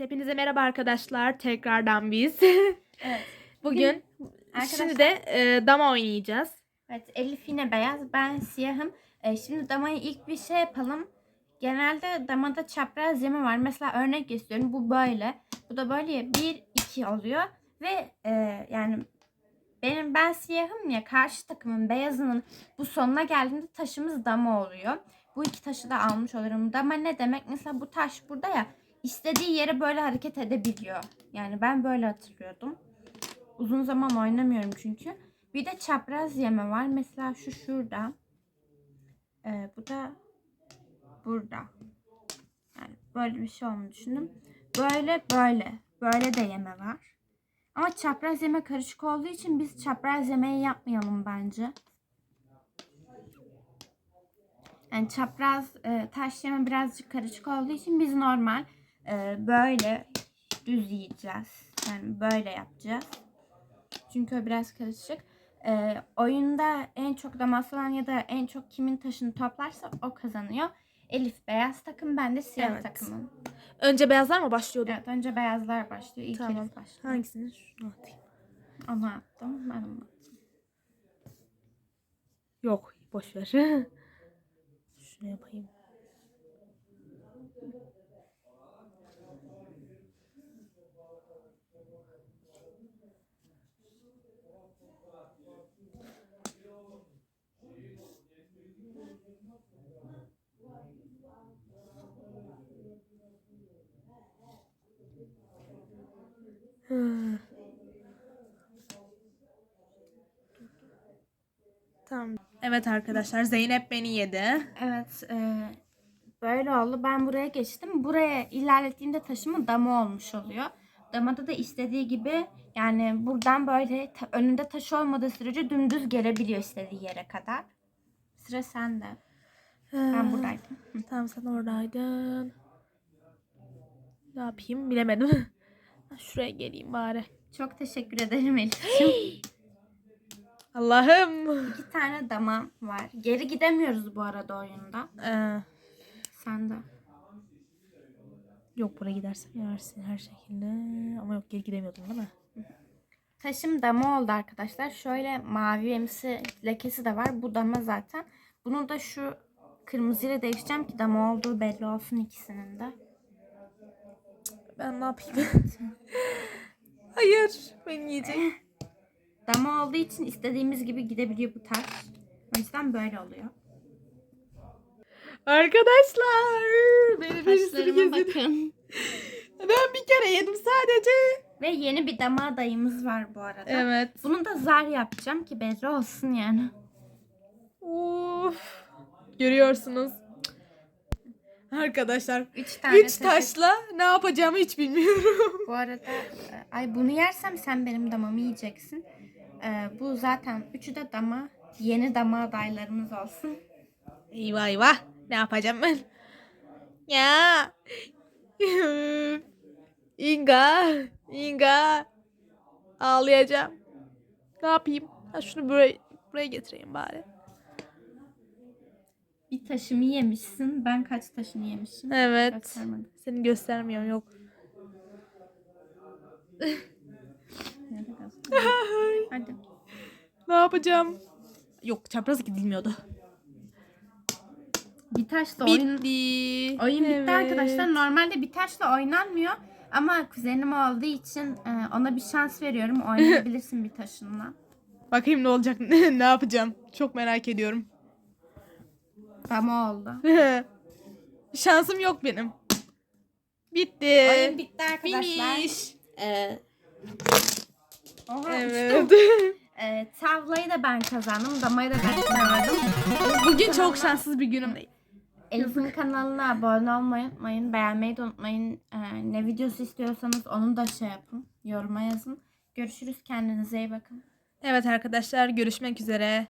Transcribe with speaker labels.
Speaker 1: hepinize merhaba arkadaşlar. Tekrardan biz.
Speaker 2: Evet.
Speaker 1: Bugün
Speaker 2: Arkadaşlar-
Speaker 1: şimdi de e, dama oynayacağız.
Speaker 2: Evet Elif yine beyaz ben siyahım. Ee, şimdi damayı ilk bir şey yapalım. Genelde damada çapraz yeme var. Mesela örnek gösteriyorum. Bu böyle. Bu da böyle ya. 1 2 oluyor ve e, yani benim ben siyahım ya karşı takımın beyazının bu sonuna geldiğinde taşımız dama oluyor. Bu iki taşı da almış olurum. Dama ne demek? Mesela bu taş burada ya istediği yere böyle hareket edebiliyor. Yani ben böyle hatırlıyordum. Uzun zaman oynamıyorum çünkü. Bir de çapraz yeme var. Mesela şu şurada. Ee, bu da burada. Yani böyle bir şey olduğunu düşündüm. Böyle böyle. Böyle de yeme var. Ama çapraz yeme karışık olduğu için biz çapraz yemeği yapmayalım bence. Yani çapraz e, taş yeme birazcık karışık olduğu için biz normal e, böyle düz yiyeceğiz. Yani böyle yapacağız. Çünkü o biraz karışık. Ee, oyunda en çok daması olan ya da en çok kimin taşını toplarsa o kazanıyor. Elif beyaz takım, ben de siyah
Speaker 1: Evet.
Speaker 2: takımım.
Speaker 1: Önce beyazlar mı başlıyordu?
Speaker 2: Evet, önce beyazlar başlıyor. İlk
Speaker 1: Tamam.
Speaker 2: Elif başlıyor.
Speaker 1: Hangisini? Şunu atayım.
Speaker 2: Onu attım, ben onu attım.
Speaker 1: Yok boş ver. Şunu yapayım. Hmm. Tamam. Evet arkadaşlar Zeynep beni yedi.
Speaker 2: Evet, e, böyle oldu. Ben buraya geçtim. Buraya ilerlettiğimde taşımı dama olmuş oluyor. Damada da istediği gibi yani buradan böyle ta- önünde taş olmadığı sürece dümdüz gelebiliyor istediği yere kadar. Sıra sende. Ben buradaydım.
Speaker 1: Tamam sen oradaydın. Ne yapayım bilemedim. Şuraya geleyim bari.
Speaker 2: Çok teşekkür ederim Elif'ciğim.
Speaker 1: Allah'ım.
Speaker 2: İki tane dama var. Geri gidemiyoruz bu arada oyunda.
Speaker 1: Ee,
Speaker 2: Sen de.
Speaker 1: yok buraya gidersem yersin her şekilde. Ama yok geri gidemiyordum değil mi?
Speaker 2: Taşım dama oldu arkadaşlar. Şöyle mavi emsi lekesi de var. Bu dama zaten. Bunu da şu kırmızıyla değişeceğim ki dama olduğu belli olsun ikisinin de.
Speaker 1: Ben ne yapayım? Hayır. Beni yiyecek.
Speaker 2: Dama olduğu için istediğimiz gibi gidebiliyor bu taş. O yüzden böyle oluyor.
Speaker 1: Arkadaşlar. Beni bir sürü
Speaker 2: Taşlarıma
Speaker 1: gezin.
Speaker 2: bakın.
Speaker 1: Ben bir kere yedim sadece.
Speaker 2: Ve yeni bir dama adayımız var bu arada.
Speaker 1: Evet.
Speaker 2: Bunu da zar yapacağım ki belli olsun yani.
Speaker 1: Of. Görüyorsunuz. Arkadaşlar.
Speaker 2: Üç tane
Speaker 1: Üç
Speaker 2: taşı-
Speaker 1: taşla ne yapacağımı hiç bilmiyorum.
Speaker 2: Bu arada e, ay bunu yersem sen benim damamı yiyeceksin. E, bu zaten üçü de dama. Yeni dama adaylarımız olsun.
Speaker 1: Eyvah eyvah. Ne yapacağım ben? Ya. Inga. Inga. Ağlayacağım. Ne yapayım? Ha şunu buraya, buraya getireyim bari.
Speaker 2: Bir taşımı yemişsin. Ben kaç taşını yemişim?
Speaker 1: Evet.
Speaker 2: Göstermedim.
Speaker 1: Seni göstermiyorum yok.
Speaker 2: Nerede? Hadi.
Speaker 1: Ne yapacağım? Yok çapraz gidilmiyordu.
Speaker 2: Bir taşla oyun,
Speaker 1: Bitti.
Speaker 2: oyun bitti
Speaker 1: Evet.
Speaker 2: arkadaşlar. Normalde bir taşla oynanmıyor. Ama kuzenim olduğu için e, ona bir şans veriyorum. Oynayabilirsin bir taşınla.
Speaker 1: Bakayım ne olacak. ne yapacağım? Çok merak ediyorum.
Speaker 2: Dama oldu.
Speaker 1: Şansım yok benim. Bitti.
Speaker 2: Oyun bitti arkadaşlar.
Speaker 1: Finish.
Speaker 2: Ee, Oha,
Speaker 1: Evet.
Speaker 2: Ee, tavlayı da ben kazandım. Damayı da ben kazandım.
Speaker 1: Bugün çok şanssız bir günüm.
Speaker 2: Elif'in kanalına abone olmayı unutmayın. Beğenmeyi de unutmayın. Ee, ne videosu istiyorsanız onu da şey yapın. Yoruma yazın. Görüşürüz. Kendinize iyi bakın.
Speaker 1: Evet arkadaşlar görüşmek üzere.